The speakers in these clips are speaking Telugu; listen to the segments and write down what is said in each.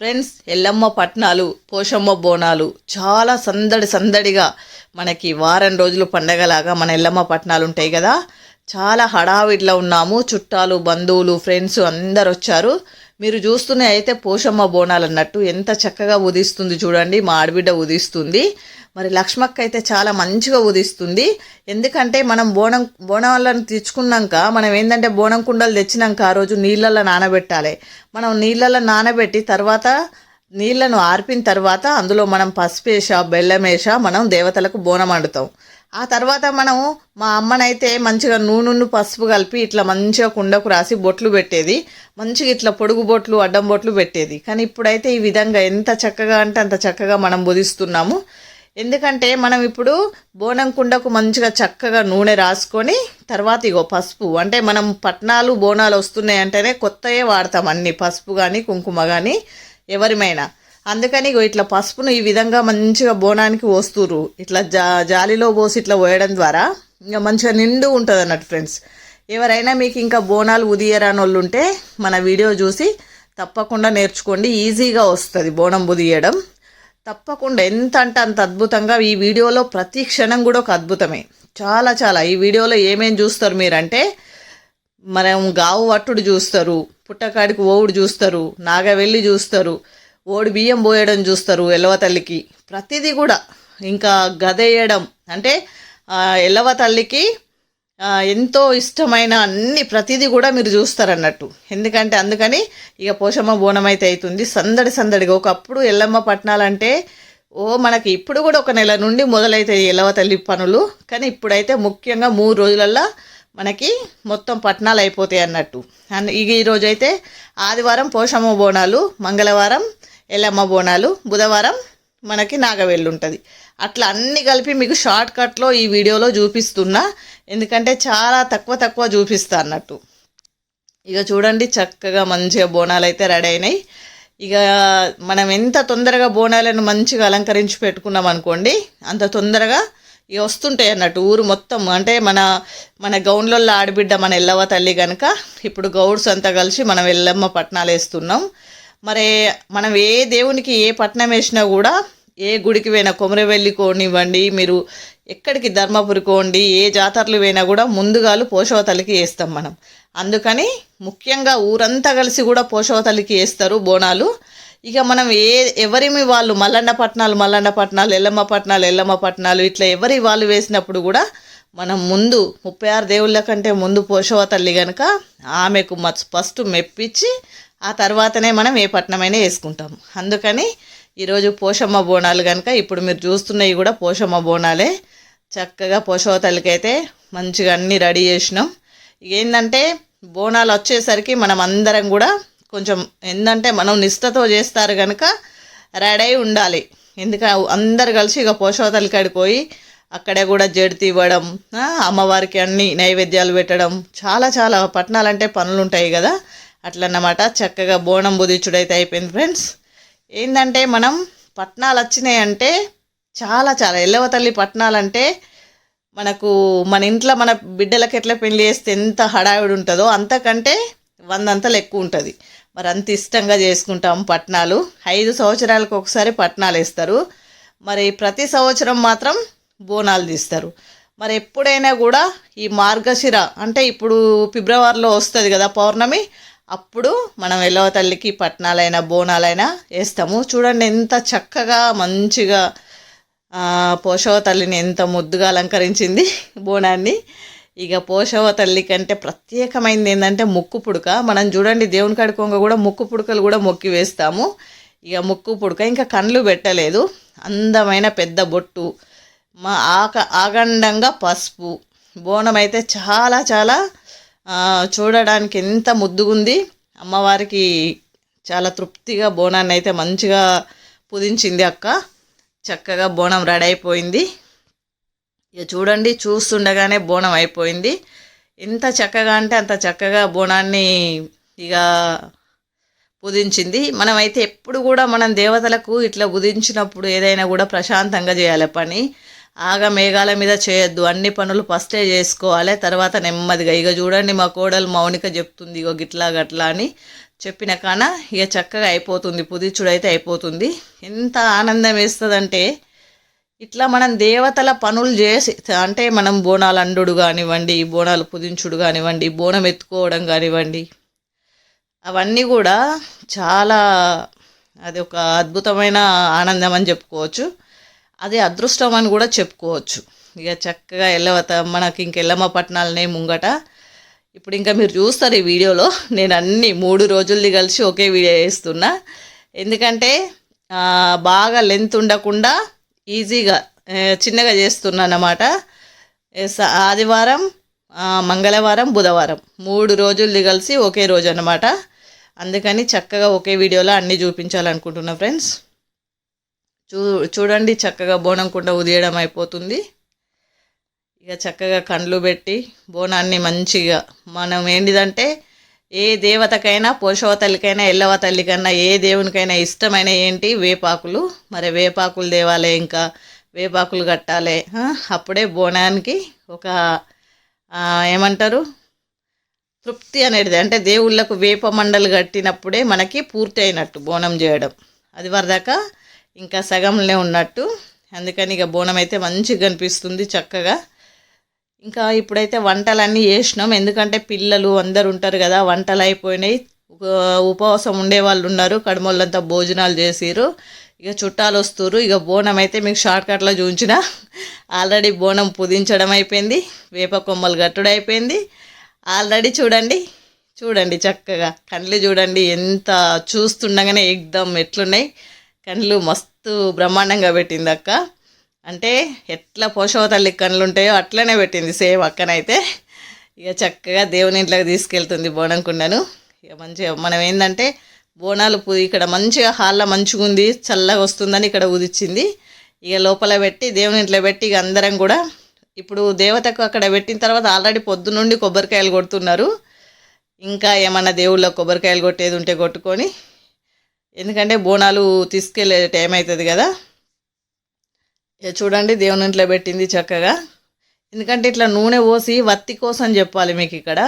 ఫ్రెండ్స్ ఎల్లమ్మ పట్నాలు పోషమ్మ బోనాలు చాలా సందడి సందడిగా మనకి వారం రోజులు పండగలాగా మన ఎల్లమ్మ పట్నాలు ఉంటాయి కదా. చాలా హడావిడిలో ఉన్నాము. చుట్టాలు బంధువులు ఫ్రెండ్స్ అందరు వచ్చారు మీరు చూస్తూనే అయితే పోషమ్మ బోనాలు అన్నట్టు ఎంత చక్కగా ఉదిస్తుంది చూడండి. మా ఆడబిడ్డ ఉదిస్తుంది. మరి లక్ష్మక్క అయితే చాలా మంచిగా ఉదిస్తుంది. ఎందుకంటే మనం బోనం బోనాలను తెచ్చుకున్నాక మనం ఏంటంటే బోనం కుండలు తెచ్చినాక ఆ రోజు నీళ్ళల్లో నానబెట్టాలి. మనం నీళ్ళల్లో నానబెట్టి తర్వాత నీళ్ళను ఆర్పిన తర్వాత అందులో మనం పసుపు వేసా బెల్లం వేసా మనం దేవతలకు బోనం వండుతాం ఆ తర్వాత మనం మా అమ్మనైతే మంచిగా నూనెను పసుపు కలిపి ఇట్లా మంచిగా కుండకు రాసి బొట్లు పెట్టేది. మంచిగా ఇట్లా పొడుగు బొట్లు అడ్డం బొట్లు పెట్టేది. కానీ ఇప్పుడైతే ఈ విధంగా ఎంత చక్కగా అంటే అంత చక్కగా మనం బుధిస్తున్నాము. ఎందుకంటే మనం ఇప్పుడు బోనం కుండకు మంచిగా చక్కగా నూనె రాసుకొని తర్వాత ఇగో పసుపు. అంటే మనం పట్నాలు బోనాలు వస్తున్నాయి అంటేనే కొత్తయే వాడతాం అన్ని. పసుపు కానీ కుంకుమ కానీ ఎవరిమైనా. అందుకని ఇగో ఇట్లా పసుపును ఈ విధంగా మంచిగా బోనానికి పోస్తురు ఇట్లా జా జాలిలో పోసి ఇట్లా పోయడం ద్వారా ఇంకా మంచిగా నిండు ఉంటుంది అన్నట్టు ఫ్రెండ్స్. ఎవరైనా మీకు ఇంకా బోనాలు ఉదియరాని వాళ్ళు ఉంటే మన వీడియో చూసి తప్పకుండా నేర్చుకోండి. ఈజీగా వస్తుంది బోనం ఉదియడం. తప్పకుండా ఎంత అంటే అంత అద్భుతంగా ఈ వీడియోలో ప్రతి క్షణం కూడా ఒక అద్భుతమే. చాలా చాలా. ఈ వీడియోలో ఏమేం చూస్తారు మీరంటే మనం గావు వట్టుడు చూస్తారు పుట్టకాడికి ఓవుడు చూస్తారు నాగవెల్లి చూస్తారు ఓడి బియ్యం పోయడం చూస్తారు ఎల్లవ తల్లికి. ప్రతిదీ కూడా ఇంకా గదేయడం. అంటే ఎల్లవ తల్లికి ఎంతో ఇష్టమైన అన్ని ప్రతిదీ కూడా మీరు చూస్తారన్నట్టు. ఎందుకంటే అందుకని ఇక పోషమ్మ బోనం అయితే అవుతుంది సందడి సందడిగా ఒకప్పుడు ఎల్లమ్మ పట్నాలంటే ఓ మనకి ఇప్పుడు కూడా ఒక నెల నుండి మొదలైతాయి ఎల్లవ తల్లి పనులు. కానీ ఇప్పుడైతే ముఖ్యంగా మూడు రోజులల్లో మనకి మొత్తం పట్నాలు అయిపోతాయి అన్నట్టు. అండ్ ఇక ఈరోజు అయితే ఆదివారం పోషమ్మ బోనాలు మంగళవారం ఎల్లమ్మ బోనాలు బుధవారం మనకి నాగవెల్లి ఉంటుంది అట్లా అన్నీ కలిపి మీకు షార్ట్ కట్లో ఈ వీడియోలో చూపిస్తున్నా. ఎందుకంటే చాలా తక్కువ తక్కువ చూపిస్తా అన్నట్టు. ఇక చూడండి చక్కగా మంచిగా బోనాలు అయితే రెడీ అయినాయి. ఇక మనం ఎంత తొందరగా బోనాలను మంచిగా అలంకరించి పెట్టుకున్నాం అనుకోండి అంత తొందరగా ఇక వస్తుంటాయి అన్నట్టు. ఊరు మొత్తం అంటే మన మన గౌన్లలో ఆడబిడ్డ మన ఎల్లవ తల్లి కనుక ఇప్పుడు గౌడ్స్ అంతా కలిసి మనం ఎల్లమ్మ పట్నాలు వేస్తున్నాం మరి మనం ఏ దేవునికి ఏ పట్నం వేసినా కూడా ఏ గుడికి పోయినా కొమరవెల్లి కోనివ్వండి మీరు ఎక్కడికి ధర్మపురి కోండి ఏ జాతరలు పోయినా కూడా ముందుగాలు పోషవతలకి వేస్తాం మనం. అందుకని ముఖ్యంగా ఊరంతా కలిసి కూడా పోషవతలకి వేస్తారు బోనాలు. ఇక మనం ఏ ఎవరిమి వాళ్ళు మల్లన్న పట్నాలు మల్లన్న పట్నాలు ఎల్లమ్మ పట్నాలు ఎల్లమ్మ పట్నాలు ఇట్లా ఎవరి వాళ్ళు వేసినప్పుడు కూడా మనం ముందు ముప్పై ఆరు దేవుళ్ళ కంటే ముందు పోషవ తల్లి కనుక ఆమెకు మచ్ ఫస్ట్ మెప్పించి ఆ తర్వాతనే మనం ఏ పట్నమైనా వేసుకుంటాం అందుకని ఈరోజు పోషమ్మ బోనాలు కనుక ఇప్పుడు మీరు చూస్తున్నవి కూడా పోషమ్మ బోనాలే. చక్కగా పోషవతలకైతే అయితే మంచిగా అన్నీ రెడీ చేసినాం. ఏంటంటే బోనాలు వచ్చేసరికి మనం అందరం కూడా కొంచెం ఏంటంటే మనం నిష్టతో చేస్తారు కనుక రెడీ అయి ఉండాలి. ఎందుకంటే అందరు కలిసి ఇక పోషవతలి కాడికి పోయి అక్కడే కూడా జడితి ఇవ్వడం అమ్మవారికి అన్ని నైవేద్యాలు పెట్టడం చాలా చాలా పట్నాలంటే పనులు ఉంటాయి కదా. అట్లన్నమాట. చక్కగా బోనం బుదిచుడైతే అయిపోయింది ఫ్రెండ్స్. ఏంటంటే మనం పట్నాలు వచ్చినాయి అంటే చాలా చాలా ఎల్లవ తల్లి పట్నాలంటే మనకు మన ఇంట్లో మన బిడ్డలకి ఎట్లా పెళ్ళి చేస్తే ఎంత హడావిడి ఉంటుందో అంతకంటే వందంతలు ఎక్కువ ఉంటుంది. మరి అంత ఇష్టంగా చేసుకుంటాం పట్నాలు. ఐదు సంవత్సరాలకు ఒకసారి పట్నాలు వేస్తారు. మరి ప్రతి సంవత్సరం మాత్రం బోనాలు తీస్తారు. మరి ఎప్పుడైనా కూడా ఈ మార్గశిర అంటే ఇప్పుడు ఫిబ్రవరిలో వస్తుంది కదా పౌర్ణమి అప్పుడు మనం ఎల్లవ తల్లికి పట్నాలైనా బోనాలైనా వేస్తాము. చూడండి ఎంత చక్కగా మంచిగా పోషవ తల్లిని ఎంత ముద్దుగా అలంకరించింది బోనాన్ని. ఇక పోషవ తల్లి కంటే ప్రత్యేకమైనది ఏంటంటే ముక్కు పుడక. మనం చూడండి దేవుని కడుకోంగ కూడా ముక్కు పుడకలు కూడా మొక్కి వేస్తాము. ఇక ముక్కు పుడక ఇంకా కళ్ళు పెట్టలేదు. అందమైన పెద్ద బొట్టు మా ఆక ఆగండంగా పసుపు. బోనం అయితే చాలా చాలా చూడడానికి ఎంత ముద్దుగుంది. అమ్మవారికి చాలా తృప్తిగా బోనాన్ని అయితే మంచిగా పుదించింది అక్క. చక్కగా బోనం రెడీ అయిపోయింది ఇక చూడండి చూస్తుండగానే బోనం అయిపోయింది. ఎంత చక్కగా అంటే అంత చక్కగా బోనాన్ని ఇక పుదించింది. మనమైతే ఎప్పుడు కూడా మనం దేవతలకు ఇట్లా కుదించినప్పుడు ఏదైనా కూడా ప్రశాంతంగా చేయాలి పని. ఆగ మేఘాల మీద చేయొద్దు. అన్ని పనులు ఫస్టే చేసుకోవాలి. తర్వాత నెమ్మదిగా. ఇక చూడండి మా కోడలు మౌనిక చెప్తుంది. ఇగో గిట్లా గట్లా అని చెప్పిన కాన ఇక చక్కగా అయిపోతుంది. పుదిచ్చుడు అయితే అయిపోతుంది. ఎంత ఆనందం వేస్తుందంటే ఇట్లా మనం దేవతల పనులు చేసి అంటే మనం బోనాలు అండుడు కానివ్వండి బోనాలు పుదించుడు కానివ్వండి బోనం ఎత్తుకోవడం కానివ్వండి అవన్నీ కూడా చాలా అది ఒక అద్భుతమైన ఆనందం అని చెప్పుకోవచ్చు. అది అదృష్టం అని కూడా చెప్పుకోవచ్చు. ఇక చక్కగా ఎల్లవత మనకి ఇంక ఎల్లమ్మ పట్టణాలనే ముంగట. ఇప్పుడు ఇంకా మీరు చూస్తారు ఈ వీడియోలో నేను అన్ని మూడు రోజులది కలిసి ఒకే వీడియో వేస్తున్నా ఎందుకంటే బాగా లెంత్ ఉండకుండా ఈజీగా చిన్నగా చేస్తున్నా అన్నమాట. ఆదివారం మంగళవారం బుధవారం మూడు రోజులది కలిసి ఒకే రోజు అన్నమాట. అందుకని చక్కగా ఒకే వీడియోలో అన్నీ చూపించాలనుకుంటున్నా ఫ్రెండ్స్. చూ చూడండి చక్కగా బోనం కుండ ఉదియడం అయిపోతుంది. ఇక చక్కగా కండ్లు పెట్టి బోనాన్ని మంచిగా మనం ఏంటిదంటే ఏ దేవతకైనా పోషవ తల్లికైనా ఎల్లవ తల్లికైనా ఏ దేవునికైనా ఇష్టమైన ఏంటి? వేపాకులు. మరి వేపాకులు దేవాలే ఇంకా వేపాకులు కట్టాలి. అప్పుడే బోనానికి ఒక ఏమంటారు? తృప్తి అనేది అంటే దేవుళ్ళకు వేప మండలు కట్టినప్పుడే మనకి పూర్తి అయినట్టు బోనం చేయడం. అది వరదాకా ఇంకా సగంలో ఉన్నట్టు. అందుకని ఇక బోనం అయితే మంచిగా కనిపిస్తుంది చక్కగా. ఇంకా ఇప్పుడైతే వంటలన్నీ చేసినాం. ఎందుకంటే పిల్లలు అందరు ఉంటారు కదా వంటలు అయిపోయినాయి. ఉపవాసం ఉండే వాళ్ళు ఉన్నారు కడమోళ్ళంతా భోజనాలు చేసిరు ఇక చుట్టాలు వస్తారు ఇక బోనం అయితే మీకు షార్ట్ కట్లో చూపించిన. ఆల్రెడీ బోనం పుదించడం అయిపోయింది వేప కొమ్మలు గట్టుడు అయిపోయింది. ఆల్రెడీ చూడండి చూడండి చక్కగా. కళ్ళు చూడండి ఎంత చూస్తుండగానే ఎగ్దమ్ ఎట్లున్నాయి. కళ్ళు మస్తు బ్రహ్మాండంగా పెట్టింది అక్క. అంటే ఎట్లా పోషవ తల్లి కళ్ళు ఉంటాయో అట్లనే పెట్టింది సేమ్ అక్కనైతే. ఇక చక్కగా దేవుని ఇంట్లోకి తీసుకెళ్తుంది బోనం కుండను. ఇక మంచిగా మనం ఏంటంటే బోనాలు ఇక్కడ మంచిగా హాల్లో మంచిగా ఉంది చల్లగా వస్తుందని ఇక్కడ ఉదిచ్చింది ఇక లోపల పెట్టి దేవుని ఇంట్లో పెట్టి ఇక అందరం కూడా ఇప్పుడు దేవతకు అక్కడ పెట్టిన తర్వాత ఆల్రెడీ పొద్దు నుండి కొబ్బరికాయలు కొడుతున్నారు. ఇంకా ఏమన్నా దేవుళ్ళ కొబ్బరికాయలు కొట్టేది ఉంటే కొట్టుకొని ఎందుకంటే బోనాలు తీసుకెళ్ళే టైం అవుతుంది కదా. ఇక చూడండి దేవుని ఇంట్లో పెట్టింది చక్కగా. ఎందుకంటే ఇట్లా నూనె పోసి వత్తి కోసం చెప్పాలి మీకు ఇక్కడ.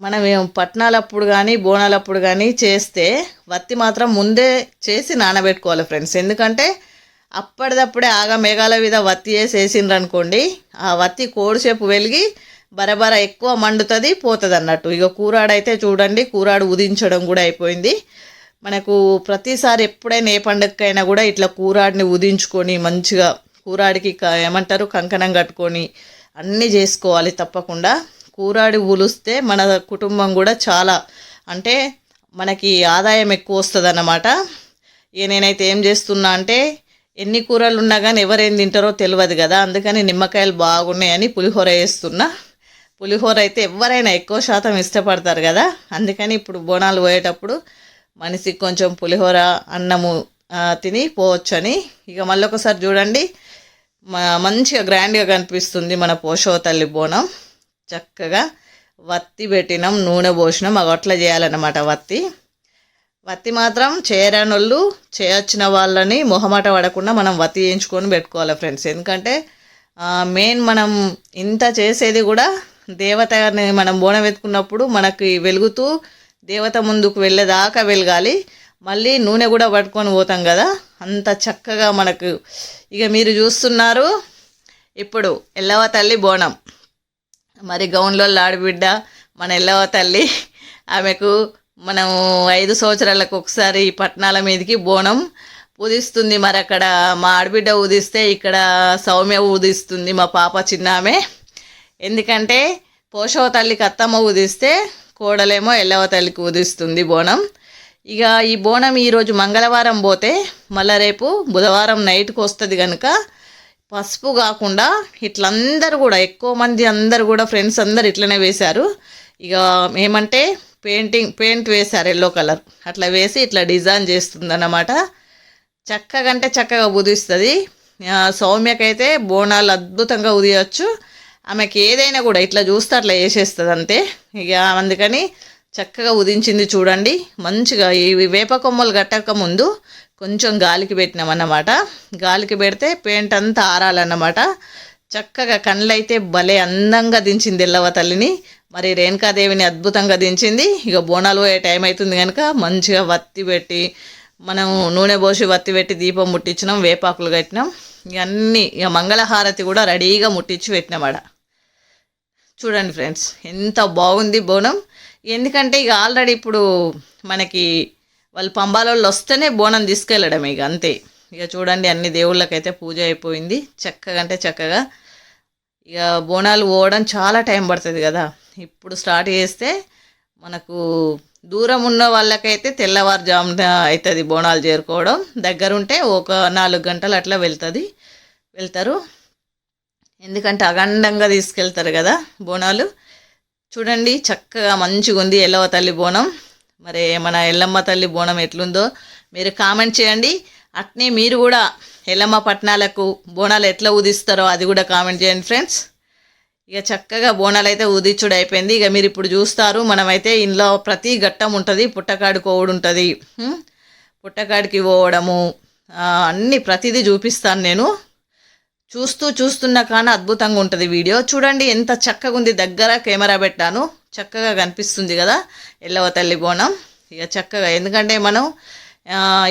మనం పట్నాలప్పుడు కానీ బోనాలప్పుడు కానీ చేస్తే వత్తి మాత్రం ముందే చేసి నానబెట్టుకోవాలి ఫ్రెండ్స్ ఎందుకంటే అప్పటిదప్పుడే ఆగా మేఘాల మీద వత్తి వేసి అనుకోండి ఆ వత్తి కోడిసేపు వెలిగి బరబర ఎక్కువ మండుతుంది పోతుంది అన్నట్టు ఇక కూరాడైతే చూడండి కూరాడు ఉదించడం కూడా అయిపోయింది. మనకు ప్రతిసారి ఎప్పుడైనా ఏ పండుగకైనా కూడా ఇట్లా కూరాడిని ఉదించుకొని మంచిగా కూరాడికి ఏమంటారు? కంకణం కట్టుకొని అన్నీ చేసుకోవాలి తప్పకుండా. కూరాడి ఉలుస్తే మన కుటుంబం కూడా చాలా అంటే మనకి ఆదాయం ఎక్కువ వస్తుంది అన్నమాట ఇక నేనైతే ఏం చేస్తున్నా అంటే ఎన్ని కూరలు ఉన్నా కానీ ఎవరేం తింటారో తెలియదు కదా. అందుకని నిమ్మకాయలు బాగున్నాయని పులిహోర వేస్తున్నా పులిహోర అయితే ఎవరైనా ఎక్కువ శాతం ఇష్టపడతారు కదా. అందుకని ఇప్పుడు బోనాలు పోయేటప్పుడు మనిషికి కొంచెం పులిహోర అన్నము తిని పోవచ్చని. ఇక మళ్ళీ ఒకసారి చూడండి మంచిగా గ్రాండ్గా కనిపిస్తుంది మన పోషవ తల్లి బోనం. చక్కగా వత్తి పెట్టినాం నూనె పోసినాం. అవి అట్లా చేయాలన్నమాట వత్తి. వత్తి మాత్రం చేయరాని వాళ్ళు చేయొచ్చిన వాళ్ళని మొహమాట పడకుండా మనం వత్తి చేయించుకొని పెట్టుకోవాలి ఫ్రెండ్స్. ఎందుకంటే మెయిన్ మనం ఇంత చేసేది కూడా దేవతని మనం బోనం ఎత్తుకున్నప్పుడు మనకి వెలుగుతూ దేవత ముందుకు వెళ్ళేదాకా వెలగాలి. మళ్ళీ నూనె కూడా పట్టుకొని పోతాం కదా. అంత చక్కగా మనకు ఇక మీరు చూస్తున్నారు. ఇప్పుడు ఎల్లవ తల్లి బోనం. మరి గౌన్లో ఆడబిడ్డ మన ఎల్లవ తల్లి. ఆమెకు మనము ఐదు సంవత్సరాలకు ఒకసారి పట్టణాల మీదకి బోనం ఉదిస్తుంది మరి అక్కడ మా ఆడబిడ్డ ఉదిస్తే ఇక్కడ సౌమ్య ఉదిస్తుంది మా పాప చిన్న ఆమె ఎందుకంటే పోషవ తల్లికి అత్తమ్మ ఉదిస్తే కోడలేమో ఎల్లవ తల్లికి ఉదిస్తుంది బోనం. ఇక ఈ బోనం ఈరోజు మంగళవారం పోతే మళ్ళీ రేపు బుధవారం నైట్కి వస్తుంది కనుక పసుపు కాకుండా ఇట్లందరూ కూడా ఎక్కువ మంది అందరు కూడా ఫ్రెండ్స్ అందరు ఇట్లనే వేశారు. ఇక ఏమంటే పెయింటింగ్ పెయింట్ వేశారు ఎల్లో కలర్. అట్లా వేసి ఇట్లా డిజైన్ చేస్తుందన్నమాట. చక్కగా అంటే చక్కగా ఉదిస్తుంది. సౌమ్యకైతే బోనాలు అద్భుతంగా ఉదియచ్చు. ఆమెకి ఏదైనా కూడా ఇట్లా చూస్తే అట్లా వేసేస్తుంది అంతే ఇక అందుకని చక్కగా ఉదించింది చూడండి. మంచిగా ఇవి వేప కొమ్మలు కట్టక ముందు కొంచెం గాలికి పెట్టినామన్నమాట. గాలికి పెడితే పెయింట్ అంతా ఆరాలన్నమాట. చక్కగా కళ్ళైతే భలే అందంగా దించింది ఎల్లవ తల్లిని. మరి రేణుకాదేవిని అద్భుతంగా దించింది. ఇక బోనాలు పోయే టైం అవుతుంది కనుక మంచిగా వత్తి పెట్టి మనం నూనె పోసి వత్తి పెట్టి దీపం ముట్టించినాం వేపాకులు కట్టినాం. ఇవన్నీ ఇక మంగళహారతి కూడా రెడీగా ముట్టించి పెట్టినాం ఆడ. చూడండి ఫ్రెండ్స్ ఎంత బాగుంది బోనం. ఎందుకంటే ఇక ఆల్రెడీ ఇప్పుడు మనకి వాళ్ళు పంబాలలో వస్తేనే బోనం తీసుకెళ్ళడం ఇక అంతే. ఇక చూడండి అన్ని దేవుళ్ళకైతే పూజ అయిపోయింది. చక్కగా అంటే చక్కగా ఇక బోనాలు పోవడం చాలా టైం పడుతుంది కదా. ఇప్పుడు స్టార్ట్ చేస్తే మనకు దూరం ఉన్న వాళ్ళకైతే తెల్లవారుజామున అవుతుంది బోనాలు చేరుకోవడం. దగ్గరుంటే ఒక నాలుగు గంటలు అట్లా వెళ్తుంది వెళ్తారు. ఎందుకంటే అఖండంగా తీసుకెళ్తారు కదా బోనాలు. చూడండి చక్కగా మంచిగా ఉంది ఎల్లవ తల్లి బోనం. మరి మన ఎల్లమ్మ తల్లి బోనం ఎట్లుందో మీరు కామెంట్ చేయండి. అట్నే మీరు కూడా ఎల్లమ్మ పట్నాలకు బోనాలు ఎట్లా ఉదిస్తారో అది కూడా కామెంట్ చేయండి ఫ్రెండ్స్. ఇక చక్కగా బోనాలు అయితే ఉదిచ్చుడు అయిపోయింది. ఇక మీరు ఇప్పుడు చూస్తారు మనమైతే ఇంట్లో ప్రతి ఘట్టం ఉంటుంది పుట్టకాడు కోవుడు ఉంటుంది. పుట్టకాడికి పోవడము అన్నీ ప్రతిదీ చూపిస్తాను నేను. చూస్తూ చూస్తున్నా కానీ అద్భుతంగా ఉంటుంది వీడియో. చూడండి ఎంత చక్కగా ఉంది. దగ్గర కెమెరా పెట్టాను. చక్కగా కనిపిస్తుంది కదా. ఎల్లవ తల్లి బోనం. ఇక చక్కగా. ఎందుకంటే మనం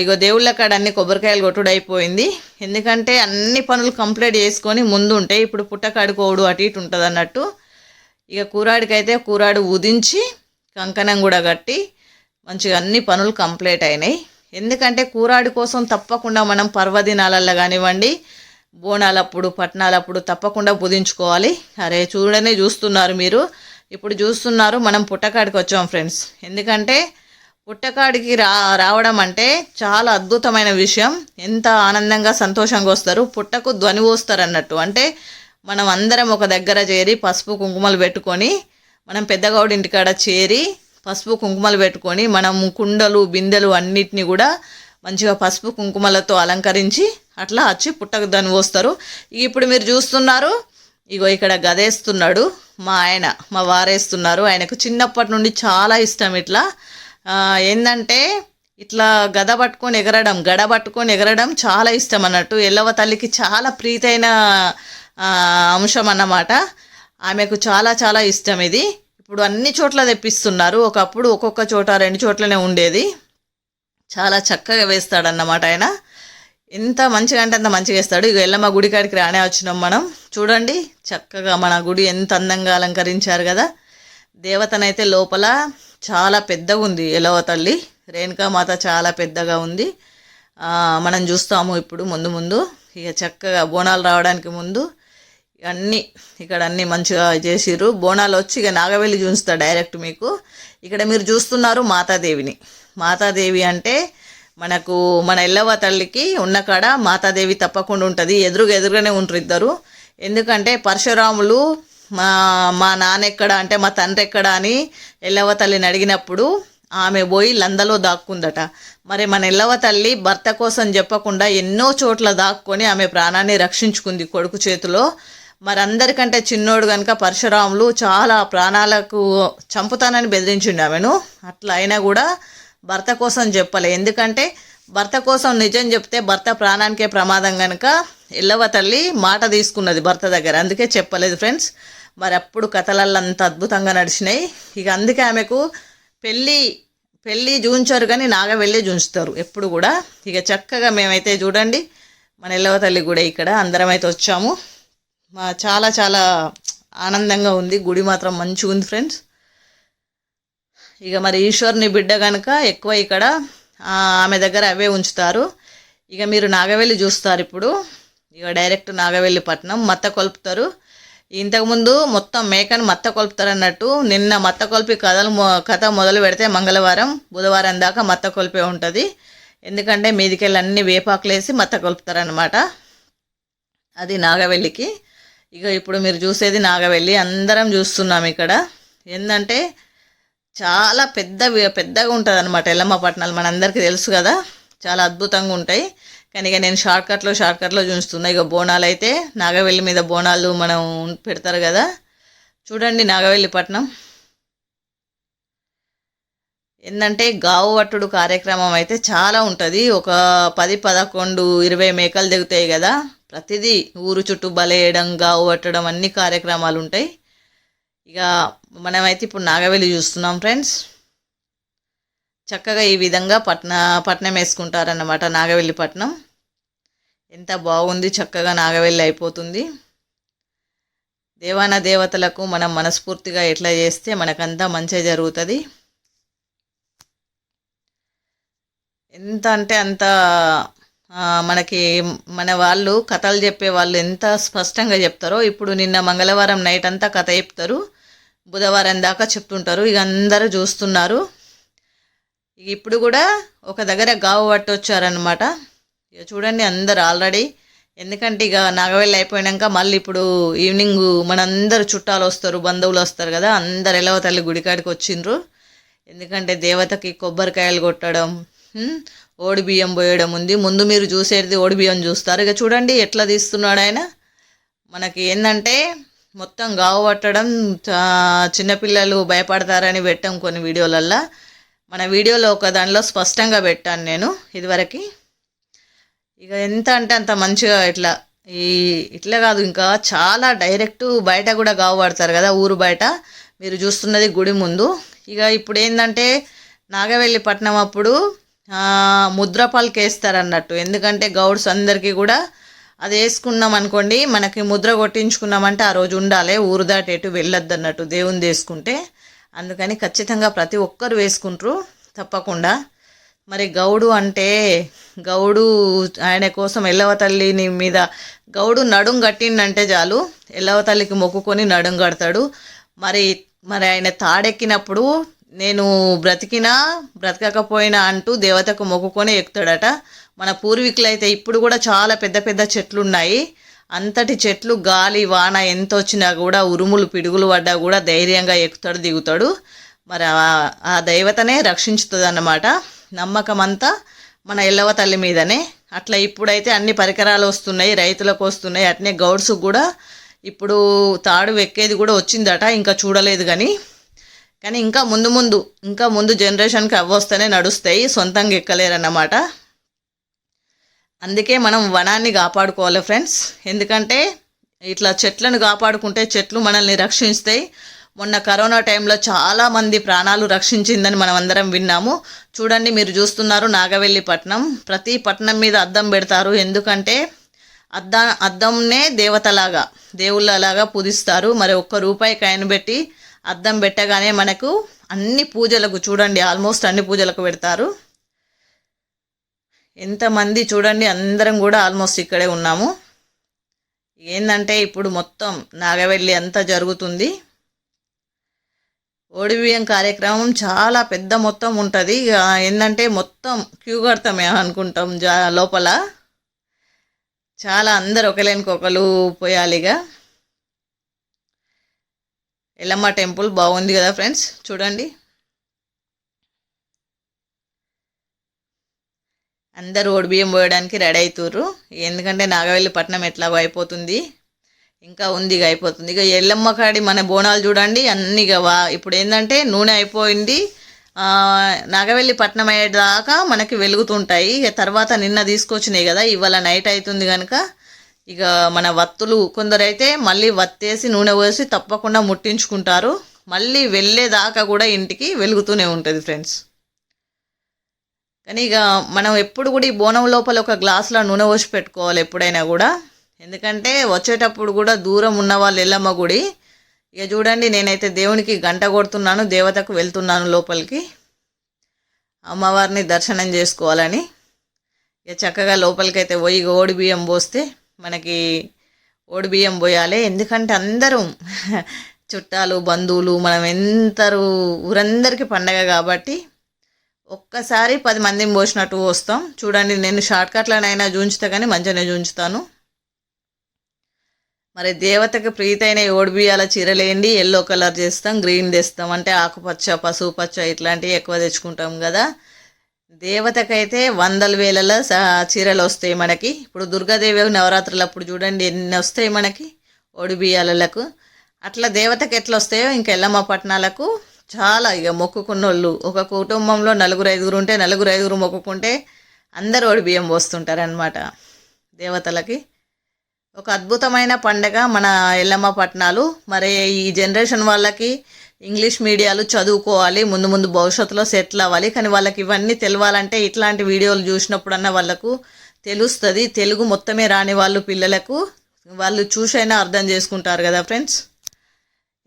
ఇగో దేవుళ్ళ కాడ అన్ని కొబ్బరికాయలు కొట్టుడు అయిపోయింది ఎందుకంటే అన్ని పనులు కంప్లీట్ చేసుకొని ముందు ఉంటాయి ఇప్పుడు పుట్టకాడుకోవడు అటు ఇటు ఉంటుంది అన్నట్టు. ఇక కూరాడికైతే కూరాడు ఉదించి కంకణం కూడా కట్టి మంచిగా అన్ని పనులు కంప్లీట్ అయినాయి. ఎందుకంటే కూరాడి కోసం తప్పకుండా మనం పర్వదినాలల్లో కానివ్వండి బోనాలప్పుడు పట్నాలప్పుడు తప్పకుండా పుదించుకోవాలి అరే చూడనే చూస్తున్నారు మీరు. ఇప్పుడు చూస్తున్నారు మనం పుట్టకాడికి వచ్చాం ఫ్రెండ్స్. ఎందుకంటే పుట్టకాడికి రా రావడం అంటే చాలా అద్భుతమైన విషయం. ఎంత ఆనందంగా సంతోషంగా వస్తారు. పుట్టకు ధ్వని పోస్తారు అన్నట్టు అంటే మనం అందరం ఒక దగ్గర చేరి పసుపు కుంకుమలు పెట్టుకొని మనం పెద్దగౌడి ఇంటికాడ చేరి పసుపు కుంకుమలు పెట్టుకొని మనం కుండలు బిందెలు అన్నిటినీ కూడా మంచిగా పసుపు కుంకుమలతో అలంకరించి అట్లా వచ్చి పుట్టకు దాన్ని పోస్తారు. ఇప్పుడు మీరు చూస్తున్నారు ఇగో ఇక్కడ గదేస్తున్నాడు మా ఆయన మా వారేస్తున్నారు. ఆయనకు చిన్నప్పటి నుండి చాలా ఇష్టం ఇట్లా. ఏంటంటే ఏందంటే ఇట్లా గద పట్టుకొని ఎగరడం గడ పట్టుకొని ఎగరడం చాలా ఇష్టం అన్నట్టు. ఎల్లవ తల్లికి చాలా ప్రీతైన అంశం అన్నమాట. ఆమెకు చాలా చాలా ఇష్టం ఇది. ఇప్పుడు అన్ని చోట్ల తెప్పిస్తున్నారు. ఒకప్పుడు ఒక్కొక్క చోట రెండు చోట్లనే ఉండేది. చాలా చక్కగా వేస్తాడన్నమాట ఆయన. ఎంత మంచిగా అంటే అంత మంచిగా వేస్తాడు. ఇక ఎల్లమ్మ గుడి కాడికి రానే వచ్చినాం మనం. చూడండి చక్కగా మన గుడి ఎంత అందంగా అలంకరించారు కదా. దేవతనైతే లోపల చాలా పెద్దగా ఉంది ఎలవ తల్లి. రేణుకామాత చాలా పెద్దగా ఉంది. మనం చూస్తాము ఇప్పుడు ముందు ముందు. ఇక చక్కగా బోనాలు రావడానికి ముందు అన్నీ ఇక్కడ అన్నీ మంచిగా చేసిర్రు. బోనాలు వచ్చి ఇక నాగవెల్లి చూస్తా డైరెక్ట్ మీకు. ఇక్కడ మీరు చూస్తున్నారు మాతాదేవిని. మాతాదేవి అంటే మనకు మన ఎల్లవ తల్లికి ఉన్న కాడ మాతాదేవి తప్పకుండా ఉంటుంది. ఎదురుగా ఎదురుగానే ఉంటారు ఇద్దరు. ఎందుకంటే పరశురాములు మా మా నాన్న ఎక్కడ అంటే మా తండ్రి ఎక్కడ అని ఎల్లవ తల్లిని అడిగినప్పుడు ఆమె పోయి లందలో దాక్కుందట. మరి మన ఎల్లవ తల్లి భర్త కోసం చెప్పకుండా ఎన్నో చోట్ల దాక్కొని ఆమె ప్రాణాన్ని రక్షించుకుంది కొడుకు చేతిలో. మరి అందరికంటే చిన్నోడు కనుక పరశురాములు చాలా ప్రాణాలకు చంపుతానని బెదిరించిండు ఆమెను. అట్లా అయినా కూడా భర్త కోసం చెప్పలే. ఎందుకంటే భర్త కోసం నిజం చెప్తే భర్త ప్రాణానికే ప్రమాదం కనుక ఎల్లవ తల్లి మాట తీసుకున్నది భర్త దగ్గర. అందుకే చెప్పలేదు ఫ్రెండ్స్. మరి అప్పుడు కథలల్లో అంత అద్భుతంగా నడిచినాయి. ఇక అందుకే ఆమెకు పెళ్ళి పెళ్ళి చూంచారు కానీ నాగవెళ్ళి చూంచుతారు ఎప్పుడు కూడా. ఇక చక్కగా మేమైతే చూడండి మన ఎల్లవ తల్లి కూడా ఇక్కడ అందరం అయితే వచ్చాము. మా చాలా చాలా ఆనందంగా ఉంది. గుడి మాత్రం మంచిగా ఉంది ఫ్రెండ్స్. ఇక మరి ఈశ్వర్ని బిడ్డ కనుక ఎక్కువ ఇక్కడ ఆమె దగ్గర అవే ఉంచుతారు. ఇక మీరు నాగవెల్లి చూస్తారు ఇప్పుడు. ఇక డైరెక్ట్ నాగవెల్లి పట్నం మత్త కొలుపుతారు. ఇంతకుముందు మొత్తం మేకను మత్త కొలుపుతారన్నట్టు నిన్న మత్త కొలిపి కథలు మొ- కథ మొదలు పెడితే మంగళవారం బుధవారం దాకా మత్త కొలిపే ఉంటుంది. ఎందుకంటే మీదికెళ్ళి అన్ని వేపాకులు వేసి మత్త కొలుపుతారనమాట అది నాగవెల్లికి. ఇక ఇప్పుడు మీరు చూసేది నాగవెల్లి. అందరం చూస్తున్నాం ఇక్కడ. ఏంటంటే చాలా పెద్ద పెద్దగా ఉంటుంది అనమాట ఎల్లమ్మ పట్టణాలు మనందరికీ తెలుసు కదా. చాలా అద్భుతంగా ఉంటాయి. కానీ ఇక నేను షార్ట్కట్లో షార్ట్కట్లో చూస్తున్నా ఇక బోనాలు అయితే నాగవెల్లి మీద బోనాలు మనం పెడతారు కదా. చూడండి నాగవెల్లి పట్నం. ఏంటంటే గావు పట్టుడు కార్యక్రమం అయితే చాలా ఉంటుంది. ఒక పది పదకొండు ఇరవై మేకలు దిగుతాయి కదా. ప్రతిదీ ఊరు చుట్టూ బలేయడం గావు పట్టడం అన్ని కార్యక్రమాలు ఉంటాయి. ఇక మనమైతే ఇప్పుడు నాగవెల్లి చూస్తున్నాం ఫ్రెండ్స్. చక్కగా ఈ విధంగా పట్న పట్నం వేసుకుంటారన్నమాట నాగవెల్లి పట్నం. ఎంత బాగుంది చక్కగా నాగవెల్లి అయిపోతుంది. దేవాన దేవతలకు మనం మనస్ఫూర్తిగా ఎట్లా చేస్తే మనకంతా మంచిగా జరుగుతుంది. ఎంత అంటే అంత మనకి మన వాళ్ళు కథలు చెప్పే వాళ్ళు ఎంత స్పష్టంగా చెప్తారో. ఇప్పుడు నిన్న మంగళవారం నైట్ అంతా కథ చెప్తారు. బుధవారం దాకా చెప్తుంటారు. ఇక అందరూ చూస్తున్నారు. ఇక ఇప్పుడు కూడా ఒక దగ్గర గావు పట్టొచ్చారనమాట ఇక చూడండి అందరు ఆల్రెడీ. ఎందుకంటే ఇక నాగవేళ్ళు అయిపోయాక మళ్ళీ ఇప్పుడు ఈవినింగ్ మనందరూ చుట్టాలు వస్తారు బంధువులు వస్తారు కదా అందరు ఎలవ తల్లి గుడికాడికి వచ్చిండ్రు. ఎందుకంటే దేవతకి కొబ్బరికాయలు కొట్టడం ఓడి బియ్యం పోయడం ఉంది. ముందు మీరు చూసేది ఓడి బియ్యం చూస్తారు. ఇక చూడండి ఎట్లా తీస్తున్నాడు ఆయన. మనకి ఏంటంటే మొత్తం గావు పట్టడం చిన్నపిల్లలు భయపడతారని పెట్టాం కొన్ని వీడియోలల్లో. మన వీడియోలో ఒక దానిలో స్పష్టంగా పెట్టాను నేను ఇదివరకు. ఇక ఎంత అంటే అంత మంచిగా ఇట్లా ఈ ఇట్లా కాదు ఇంకా చాలా డైరెక్ట్ బయట కూడా గావు పడతారు కదా ఊరు బయట. మీరు చూస్తున్నది గుడి ముందు. ఇక ఇప్పుడు ఏంటంటే నాగవెల్లి పట్నం అప్పుడు ఆ, వేస్తారు అన్నట్టు ఎందుకంటే గౌడ్స్ అందరికీ కూడా అది వేసుకున్నాం అనుకోండి మనకి ముద్ర కొట్టించుకున్నామంటే ఆ రోజు ఉండాలి ఊరు దాటి వెళ్ళొద్దు అన్నట్టు దేవుని వేసుకుంటే అందుకని ఖచ్చితంగా ప్రతి ఒక్కరు వేసుకుంటారు తప్పకుండా. మరి గౌడు అంటే గౌడు ఆయన కోసం ఎల్లవ తల్లిని మీద గౌడు నడుం కట్టిండంటే చాలు ఎల్లవ తల్లికి మొక్కుకొని నడుం కడతాడు. మరి మరి ఆయన తాడెక్కినప్పుడు నేను బ్రతికినా బ్రతకకపోయినా అంటూ దేవతకు మొక్కుకొని ఎక్కుతాడట. మన పూర్వీకులు అయితే ఇప్పుడు కూడా చాలా పెద్ద పెద్ద చెట్లు ఉన్నాయి అంతటి చెట్లు గాలి వాన ఎంత వచ్చినా కూడా ఉరుములు పిడుగులు పడ్డా కూడా ధైర్యంగా ఎక్కుతాడు దిగుతాడు. మరి ఆ- దైవతనే రక్షించుతుంది అన్నమాట నమ్మకం అంతా మన ఎల్లవ తల్లి మీదనే. అట్లా ఇప్పుడైతే అన్ని పరికరాలు వస్తున్నాయి రైతులకు వస్తున్నాయి. అట్నే గౌడ్స్ కూడా ఇప్పుడు తాడు ఎక్కేది కూడా వచ్చిందట ఇంకా చూడలేదు కానీ కానీ ఇంకా ముందు ముందు ఇంకా ముందు జనరేషన్కి అవి వస్తేనే నడుస్తాయి సొంతంగా ఎక్కలేరన్నమాట. అందుకే మనం వనాన్ని కాపాడుకోవాలి ఫ్రెండ్స్. ఎందుకంటే ఇట్లా చెట్లను కాపాడుకుంటే చెట్లు మనల్ని రక్షిస్తాయి. మొన్న కరోనా టైంలో చాలామంది ప్రాణాలు రక్షించిందని మనం అందరం విన్నాము. చూడండి మీరు చూస్తున్నారు నాగవెల్లి పట్నం. ప్రతి పట్నం మీద అద్దం పెడతారు. ఎందుకంటే అద్ద అద్దంనే దేవతలాగా దేవుళ్ళలాగా పూజిస్తారు. మరి ఒక్క రూపాయి కాయను పెట్టి అద్దం పెట్టగానే మనకు అన్ని పూజలకు చూడండి ఆల్మోస్ట్ అన్ని పూజలకు పెడతారు. ఎంతమంది చూడండి అందరం కూడా ఆల్మోస్ట్ ఇక్కడే ఉన్నాము. ఏంటంటే ఇప్పుడు మొత్తం నాగవెల్లి అంతా జరుగుతుంది. ఓడిబియ్యం కార్యక్రమం చాలా పెద్ద మొత్తం ఉంటుంది. ఇక ఏంటంటే మొత్తం క్యూ కడతామే అనుకుంటాం జా లోపల. చాలా అందరు ఒకలేనికి ఒకరు పోయాలి ఇక. ఎల్లమ్మ టెంపుల్ బాగుంది కదా ఫ్రెండ్స్? చూడండి. అందరూ ఓడిబియ్యం పోయడానికి రెడీ అవుతుర్రు ఎందుకంటే నాగవెల్లి పట్నం ఎట్లాగో అయిపోతుంది. ఇంకా ఉంది ఇక అయిపోతుంది. ఇక ఎల్లమ్మ కాడి మన బోనాలు చూడండి అన్ని ఇక వా ఇప్పుడు ఏంటంటే నూనె అయిపోయింది. నాగవెల్లి పట్నం అయ్యేదాకా మనకి వెలుగుతుంటాయి. ఇక తర్వాత నిన్న తీసుకొచ్చినాయి కదా ఇవాళ నైట్ అవుతుంది కనుక ఇక మన వత్తులు కొందరైతే మళ్ళీ వత్తేసి నూనె పోసి తప్పకుండా ముట్టించుకుంటారు. మళ్ళీ వెళ్ళేదాకా కూడా ఇంటికి వెలుగుతూనే ఉంటుంది ఫ్రెండ్స్. కానీ ఇక మనం ఎప్పుడు కూడా ఈ బోనం లోపల ఒక గ్లాసులో నూనె పోసి పెట్టుకోవాలి ఎప్పుడైనా కూడా. ఎందుకంటే వచ్చేటప్పుడు కూడా దూరం ఉన్న వాళ్ళు ఎల్లమ్మ గుడి. ఇక చూడండి నేనైతే దేవునికి గంట కొడుతున్నాను దేవతకు వెళ్తున్నాను లోపలికి. అమ్మవారిని దర్శనం చేసుకోవాలని. ఇక చక్కగా లోపలికి అయితే పోయి ఓడి బియ్యం పోస్తే మనకి ఓడి బియ్యం పోయాలి. ఎందుకంటే అందరూ చుట్టాలు బంధువులు మనం ఎంతరు ఊరందరికీ పండగ కాబట్టి ఒక్కసారి పది మందిని పోసినట్టు వస్తాం. చూడండి నేను షార్ట్కట్లనైనా చూంచుతా కానీ మంచిగానే చూంచుతాను. మరి దేవతకు ప్రీతైన ఓడిబియాల చీరలేండి ఎల్లో కలర్ చేస్తాం గ్రీన్ తెస్తాం. అంటే ఆకుపచ్చ పసుపు పచ్చ ఇట్లాంటివి ఎక్కువ తెచ్చుకుంటాం కదా. దేవతకైతే వందల వేలలో చీరలు వస్తాయి మనకి. ఇప్పుడు దుర్గాదేవి నవరాత్రులు అప్పుడు చూడండి ఎన్ని వస్తాయి మనకి ఓడిబియాలకు అట్లా దేవతకి ఎట్లా వస్తాయో ఇంక ఎల్లమ్మ పట్టణాలకు చాలా ఇక మొక్కుకున్న వాళ్ళు ఒక కుటుంబంలో నలుగురు ఐదుగురు ఉంటే నలుగురు ఐదుగురు మొక్కుకుంటే అందరు ఓడి బియ్యం పోస్తుంటారనమాట దేవతలకి. ఒక అద్భుతమైన పండగ మన ఎల్లమ్మ పట్నాలు. మరి ఈ జనరేషన్ వాళ్ళకి ఇంగ్లీష్ మీడియాలు చదువుకోవాలి ముందు ముందు భవిష్యత్తులో సెటిల్ అవ్వాలి. కానీ వాళ్ళకి ఇవన్నీ తెలవాలంటే ఇట్లాంటి వీడియోలు చూసినప్పుడన్నా వాళ్ళకు తెలుస్తుంది. తెలుగు మొత్తమే రాని వాళ్ళు పిల్లలకు వాళ్ళు చూసైనా అర్థం చేసుకుంటారు కదా ఫ్రెండ్స్?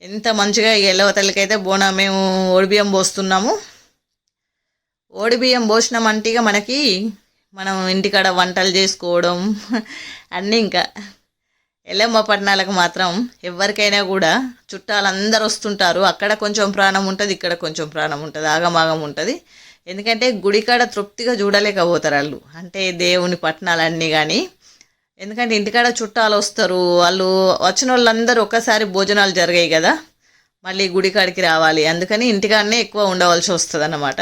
ఎంత మంచిగా ఈ ఎల్లవ బోనా మేము ఓడిబియ్యం పోస్తున్నాము. ఓడిబియ్యం పోసినామంటే ఇక మనకి మనం ఇంటికాడ వంటలు చేసుకోవడం అన్నీ ఇంకా. ఎల్లమ్మ పట్టణాలకు మాత్రం ఎవరికైనా కూడా చుట్టాలందరూ వస్తుంటారు. అక్కడ కొంచెం ప్రాణం ఉంటుంది ఇక్కడ కొంచెం ప్రాణం ఉంటుంది ఆగమాగం ఉంటుంది. ఎందుకంటే గుడికాడ తృప్తిగా చూడలేకపోతారు వాళ్ళు. అంటే దేవుని పట్టణాలన్నీ కానీ ఎందుకంటే ఇంటికాడ చుట్టాలు వస్తారు వాళ్ళు వచ్చిన వాళ్ళందరూ ఒక్కసారి భోజనాలు జరిగాయి కదా మళ్ళీ గుడికాడికి రావాలి. అందుకని ఇంటికాడనే ఎక్కువ ఉండవలసి వస్తుంది అన్నమాట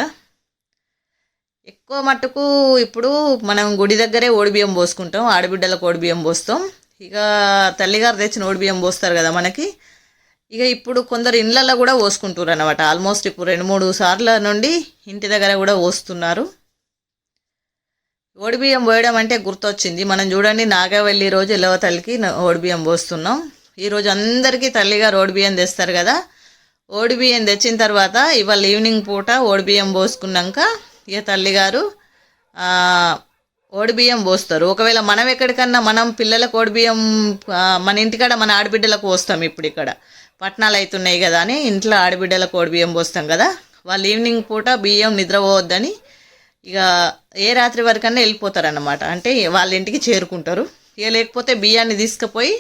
ఎక్కువ మట్టుకు ఇప్పుడు మనం గుడి దగ్గరే ఓడిబియ్యం పోసుకుంటాం ఆడబిడ్డలకు ఓడిబియ్యం పోస్తాం. ఇక తల్లిగారు తెచ్చిన ఓడిబియ్యం పోస్తారు కదా మనకి. ఇక ఇప్పుడు కొందరు ఇళ్ళల్లో కూడా పోసుకుంటారు అనమాట ఆల్మోస్ట్ ఇప్పుడు రెండు మూడు సార్ల నుండి ఇంటి దగ్గర కూడా పోస్తున్నారు. ఓడిబియ్యం పోయడం అంటే గుర్తొచ్చింది. మనం చూడండి నాగవల్లి రోజు ఎల్లవ తల్లికి ఓడిబియ్యం పోస్తున్నాం. ఈరోజు అందరికీ తల్లిగారు ఓడిబియ్యం తెస్తారు కదా. ఓడిబియ్యం తెచ్చిన తర్వాత ఇవాళ ఈవినింగ్ పూట ఓడిబియ్యం పోసుకున్నాక ఇక తల్లిగారు ఓడిబియ్యం పోస్తారు. ఒకవేళ మనం ఎక్కడికన్నా మనం పిల్లలకు ఓడిబియ్యం మన ఇంటికాడ మన ఆడబిడ్డలకు పోస్తాం ఇప్పుడు ఇక్కడ. పట్టణాలు అవుతున్నాయి కదా అని ఇంట్లో ఆడబిడ్డలకు ఓడిబియ్యం పోస్తాం కదా. వాళ్ళు ఈవినింగ్ పూట బియ్యం నిద్రపోవద్దని ఇక ఏ రాత్రి వరకన్నా వెళ్ళిపోతారన్నమాట. అంటే వాళ్ళ ఇంటికి చేరుకుంటారు. ఇక లేకపోతే బియ్యాన్ని తీసుకుపోయి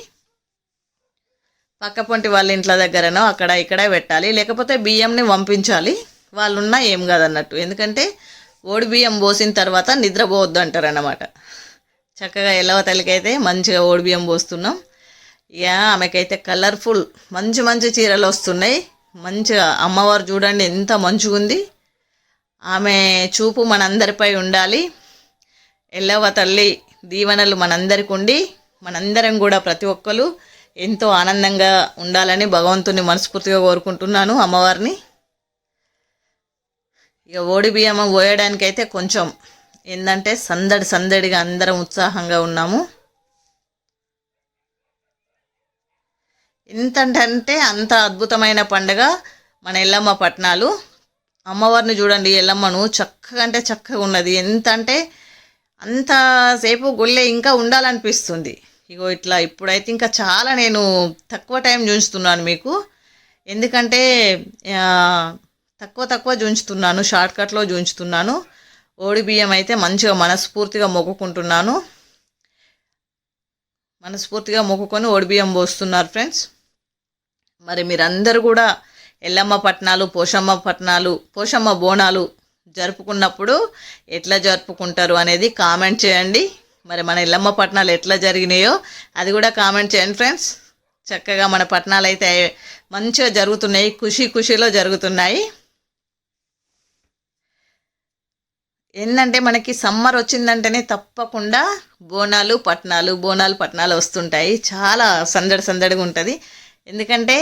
పక్క పొంటి వాళ్ళ ఇంట్ల దగ్గరనో అక్కడ ఇక్కడ పెట్టాలి. లేకపోతే బియ్యంని పంపించాలి. వాళ్ళు ఉన్నా ఏం కాదన్నట్టు. ఎందుకంటే ఓడి బియ్యం పోసిన తర్వాత నిద్రపోవద్దు అంటారు అన్నమాట చక్కగా ఎల్లవ తల్లికైతే మంచిగా ఓడి బియ్యం పోస్తున్నాం. ఇక ఆమెకైతే కలర్ఫుల్ మంచి మంచి చీరలు వస్తున్నాయి. మంచిగా అమ్మవారు చూడండి ఎంత మంచిగా ఉంది ఆమె చూపు మనందరిపై ఉండాలి. ఎల్లవ తల్లి దీవెనలు మనందరికి ఉండి మనందరం కూడా ప్రతి ఒక్కరు ఎంతో ఆనందంగా ఉండాలని భగవంతుని మనస్ఫూర్తిగా కోరుకుంటున్నాను అమ్మవారిని. ఇక ఓడి బియ్యం పోయడానికైతే కొంచెం ఏంటంటే సందడి సందడిగా అందరం ఉత్సాహంగా ఉన్నాము. ఎంతంటే అంత అద్భుతమైన పండగ మన ఎల్లమ్మ పట్నాలు. అమ్మవారిని చూడండి ఎల్లమ్మను. చక్కగా అంటే చక్కగా ఉన్నది. ఎంత అంటే అంతసేపు గుళ్ళే ఇంకా ఉండాలనిపిస్తుంది. ఇగో ఇట్లా ఇప్పుడైతే ఇంకా చాలా నేను తక్కువ టైం చూస్తున్నాను మీకు. ఎందుకంటే తక్కువ తక్కువ చూంచుతున్నాను షార్ట్కట్లో చూంచుతున్నాను. ఓడి బియ్యం అయితే మంచిగా మనస్ఫూర్తిగా మొక్కుకుంటున్నాను. మనస్ఫూర్తిగా మొక్కుకొని ఓడి బియ్యం పోస్తున్నారు ఫ్రెండ్స్. మరి మీరందరూ కూడా ఎల్లమ్మ పట్నాలు పోషమ్మ పట్నాలు పోషమ్మ బోనాలు జరుపుకున్నప్పుడు ఎట్లా జరుపుకుంటారు అనేది కామెంట్ చేయండి. మరి మన ఎల్లమ్మ పట్నాలు ఎట్లా జరిగినాయో అది కూడా కామెంట్ చేయండి ఫ్రెండ్స్. చక్కగా మన పట్నాలు అయితే మంచిగా జరుగుతున్నాయి ఖుషి ఖుషిలో జరుగుతున్నాయి. ఏంటంటే మనకి సమ్మర్ వచ్చిందంటేనే తప్పకుండా బోనాలు పట్నాలు బోనాలు పట్నాలు వస్తుంటాయి. చాలా సందడి సందడిగా ఉంటుంది. ఎందుకంటే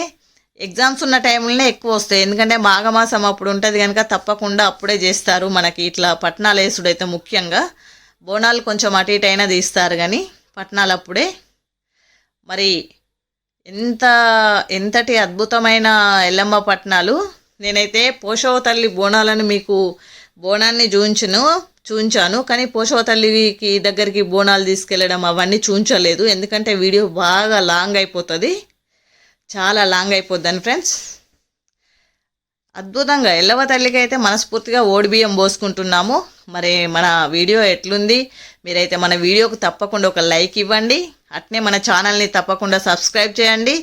ఎగ్జామ్స్ ఉన్న టైంలోనే ఎక్కువ వస్తాయి. ఎందుకంటే మాఘమాసం అప్పుడు ఉంటుంది కనుక తప్పకుండా అప్పుడే చేస్తారు. మనకి ఇట్లా పట్నాలు అయితే ముఖ్యంగా. బోనాలు కొంచెం అటు ఇటు అయినా తీస్తారు కానీ పట్నాలు అప్పుడే. మరి ఎంత ఎంతటి అద్భుతమైన ఎల్లమ్మ పట్నాలు. నేనైతే పోషవ తల్లి బోనాలను మీకు బోనాన్ని చూంచును చూంచాను కానీ పోషవ తల్లికి దగ్గరికి బోనాలు తీసుకెళ్ళడం అవన్నీ చూంచలేదు ఎందుకంటే వీడియో బాగా లాంగ్ అయిపోతుంది. చాలా లాంగ్ అయిపోద్దని ఫ్రెండ్స్. అద్భుతంగా ఎల్లవ తల్లికి అయితే మనస్ఫూర్తిగా ఓడి బియ్యం పోసుకుంటున్నాము. మరి మన వీడియో ఎట్లుంది? మీరైతే మన వీడియోకు తప్పకుండా ఒక లైక్ ఇవ్వండి. అట్నే మన ఛానల్ని తప్పకుండా సబ్స్క్రైబ్ చేయండి.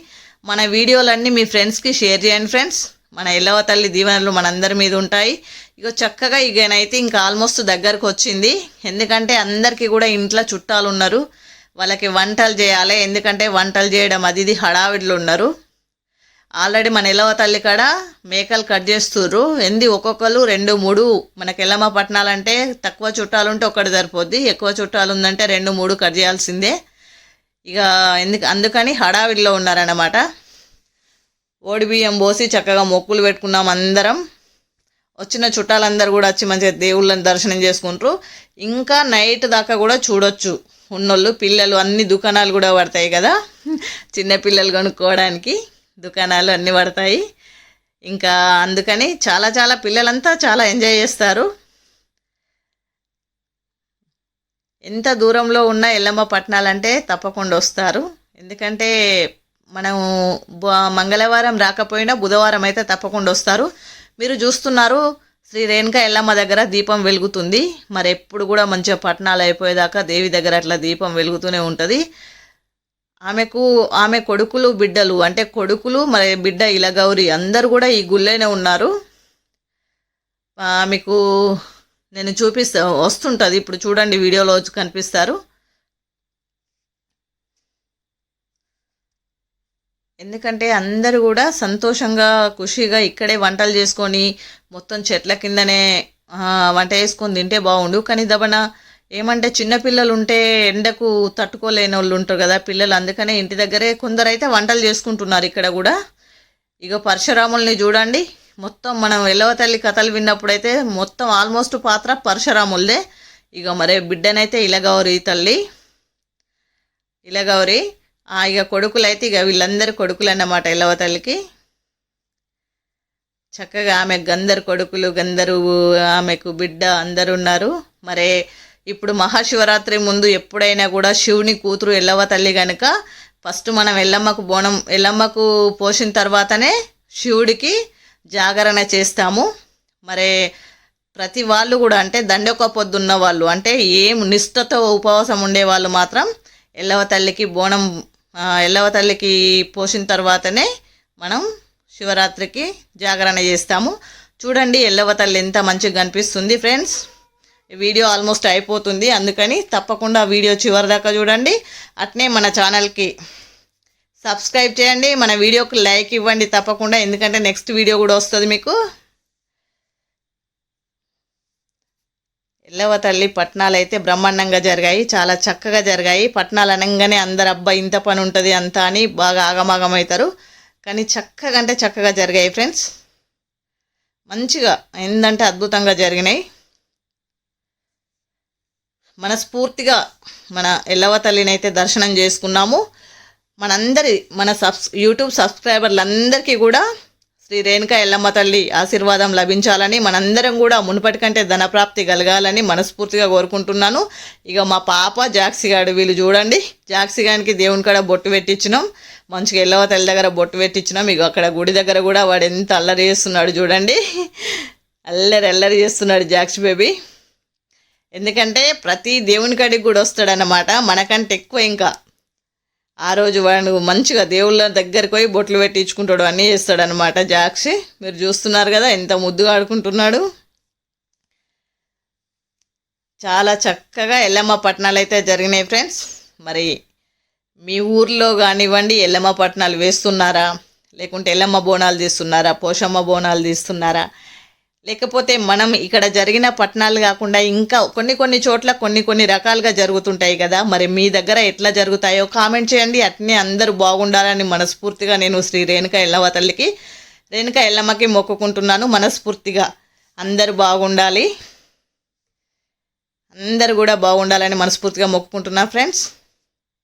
మన వీడియోలన్నీ మీ ఫ్రెండ్స్కి షేర్ చేయండి ఫ్రెండ్స్. మన ఎల్లవ తల్లి దీవెనలు మనందరి మీద ఉంటాయి. ఇక చక్కగా ఇకనైతే ఇంకా ఆల్మోస్ట్ దగ్గరకు వచ్చింది. ఎందుకంటే అందరికీ కూడా ఇంట్లో చుట్టాలు ఉన్నారు వాళ్ళకి వంటలు చేయాలి. ఎందుకంటే వంటలు చేయడం అది ఇది హడావిడిలో ఉన్నారు. ఆల్రెడీ మన ఎలవ తల్లి కాడ మేకలు కట్ చేస్తుర్రు. ఎంది ఒక్కొక్కరు రెండు మూడు. మనకి ఎల్లమ్మ పట్టణాలంటే తక్కువ చుట్టాలు ఉంటే ఒకటి సరిపోద్ది. ఎక్కువ చుట్టాలు ఉందంటే రెండు మూడు కట్ చేయాల్సిందే. ఇక ఎందుకు అందుకని హడావిడిలో ఉన్నారన్నమాట. ఓడి బియ్యం పోసి చక్కగా మొక్కులు పెట్టుకున్నాం అందరం. వచ్చిన చుట్టాలందరూ కూడా వచ్చి మంచిగా దేవుళ్ళని దర్శనం చేసుకుంటారు. ఇంకా నైట్ దాకా కూడా చూడొచ్చు. ఉన్నోళ్ళు పిల్లలు అన్ని దుకాణాలు కూడా పడతాయి కదా. చిన్నపిల్లలు కొనుక్కోవడానికి దుకాణాలు అన్నీ పడతాయి. ఇంకా అందుకని చాలా చాలా పిల్లలంతా చాలా ఎంజాయ్ చేస్తారు. ఎంత దూరంలో ఉన్న ఎల్లమ్మ పట్టణాలంటే తప్పకుండా వస్తారు. ఎందుకంటే మనం బ- మంగళవారం రాకపోయినా బుధవారం అయితే తప్పకుండా వస్తారు. మీరు చూస్తున్నారు శ్రీ రేణుక ఎల్లమ్మ దగ్గర దీపం వెలుగుతుంది. మరి ఎప్పుడు కూడా మంచిగా పట్టణాలు అయిపోయేదాకా దేవి దగ్గర అట్లా దీపం వెలుగుతూనే ఉంటుంది. ఆమెకు ఆమె కొడుకులు బిడ్డలు అంటే కొడుకులు మరి బిడ్డ ఇలగౌరి అందరు కూడా ఈ గుళ్ళోనే ఉన్నారు. మీకు నేను చూపిస్తా వస్తుంటుంది. ఇప్పుడు చూడండి వీడియోలో వచ్చి కనిపిస్తారు. ఎందుకంటే అందరూ కూడా సంతోషంగా ఖుషిగా ఇక్కడే వంటలు చేసుకొని మొత్తం చెట్ల కిందనే వంట చేసుకొని తింటే బాగుండు. కానీ దబన ఏమంటే చిన్నపిల్లలు ఉంటే ఎండకు తట్టుకోలేని వాళ్ళు ఉంటారు కదా పిల్లలు. అందుకనే ఇంటి దగ్గరే కొందరైతే వంటలు చేసుకుంటున్నారు ఇక్కడ కూడా. ఇక పరశురాముల్ని చూడండి. మొత్తం మనం ఎల్లవ తల్లి కథలు విన్నప్పుడైతే మొత్తం ఆల్మోస్ట్ పాత్ర పరశురాములదే. ఇక మరే బిడ్డనైతే ఇలగౌరి తల్లి. ఇలగౌరి ఇక కొడుకులైతే ఇక వీళ్ళందరి కొడుకులు అన్నమాట ఎల్లవ తల్లికి. చక్కగా ఆమె గందరు కొడుకులు గందరు ఆమెకు బిడ్డ అందరు ఉన్నారు. మరే ఇప్పుడు మహాశివరాత్రి ముందు ఎప్పుడైనా కూడా శివుని కూతురు ఎల్లవ తల్లి కనుక ఫస్ట్ మనం ఎల్లమ్మకు బోనం ఎల్లమ్మకు పోసిన తర్వాతనే శివుడికి జాగరణ చేస్తాము. మరే ప్రతి వాళ్ళు కూడా అంటే దండొక పొద్దున్న వాళ్ళు అంటే ఏం నిష్ఠతో ఉపవాసం ఉండే వాళ్ళు మాత్రం ఎల్లవ తల్లికి బోనం ఎల్లవ తల్లికి పోసిన తర్వాతనే మనం శివరాత్రికి జాగరణ చేస్తాము. చూడండి ఎల్లవ తల్లి ఎంత మంచిగా కనిపిస్తుంది ఫ్రెండ్స్. వీడియో ఆల్మోస్ట్ అయిపోతుంది. అందుకని తప్పకుండా వీడియో చివరి దాకా చూడండి. అట్నే మన ఛానల్కి సబ్స్క్రైబ్ చేయండి. మన వీడియోకి లైక్ ఇవ్వండి తప్పకుండా. ఎందుకంటే నెక్స్ట్ వీడియో కూడా వస్తుంది మీకు. ఎల్లవ తల్లి పట్నాలు అయితే బ్రహ్మాండంగా జరిగాయి చాలా చక్కగా జరిగాయి. పట్నాలు అనగానే అందరు అబ్బా ఇంత పని ఉంటుంది అంత అని బాగా ఆగమాగం అవుతారు కానీ చక్కగా అంటే చక్కగా జరిగాయి ఫ్రెండ్స్. మంచిగా ఏందంటే అద్భుతంగా జరిగినాయి. మనస్ఫూర్తిగా మన ఎల్లవ తల్లిని అయితే దర్శనం చేసుకున్నాము. మనందరి మన సబ్స్ యూట్యూబ్ సబ్స్క్రైబర్లందరికీ కూడా శ్రీ రేణుక ఎల్లమ్మ తల్లి ఆశీర్వాదం లభించాలని మనందరం కూడా మునుపటి కంటే ధనప్రాప్తి కలగాలని మనస్ఫూర్తిగా కోరుకుంటున్నాను. ఇక మా పాప జాక్సిగాడు వీళ్ళు చూడండి. జాక్సిగానికి దేవుని కాడ బొట్టు పెట్టించినాం. మంచిగా ఎల్లవ తల్లి దగ్గర బొట్టు పెట్టించినాం. ఇక అక్కడ గుడి దగ్గర కూడా వాడు ఎంత అల్లరి చేస్తున్నాడు చూడండి. అల్లరి అల్లరి చేస్తున్నాడు జాక్సి బేబీ. ఎందుకంటే ప్రతి దేవుని కాడికి కూడా వస్తాడనమాట మనకంటే ఎక్కువ ఇంకా. ఆ రోజు వాడు మంచిగా దేవుళ్ళ దగ్గరికి పోయి బొట్లు పెట్టించుకుంటాడు అన్నీ చేస్తాడనమాట జాక్షి మీరు చూస్తున్నారు కదా ఎంత ముద్దుగా ఆడుకుంటున్నాడు. చాలా చక్కగా ఎల్లమ్మ పట్నాలు అయితే జరిగినాయి ఫ్రెండ్స్. మరి మీ ఊర్లో కానివ్వండి ఎల్లమ్మ పట్నాలు వేస్తున్నారా? లేకుంటే ఎల్లమ్మ బోనాలు తీస్తున్నారా? పోషమ్మ బోనాలు తీస్తున్నారా? లేకపోతే మనం ఇక్కడ జరిగిన పట్టణాలు కాకుండా ఇంకా కొన్ని కొన్ని చోట్ల కొన్ని కొన్ని రకాలుగా జరుగుతుంటాయి కదా. మరి మీ దగ్గర ఎట్లా జరుగుతాయో కామెంట్ చేయండి. అట్నే అందరూ బాగుండాలని మనస్ఫూర్తిగా నేను శ్రీ రేణుక ఎల్లవ తల్లికి రేణుక ఎల్లమ్మకి మొక్కుకుంటున్నాను మనస్ఫూర్తిగా. అందరూ బాగుండాలి. అందరు కూడా బాగుండాలని మనస్ఫూర్తిగా మొక్కుకుంటున్నా ఫ్రెండ్స్.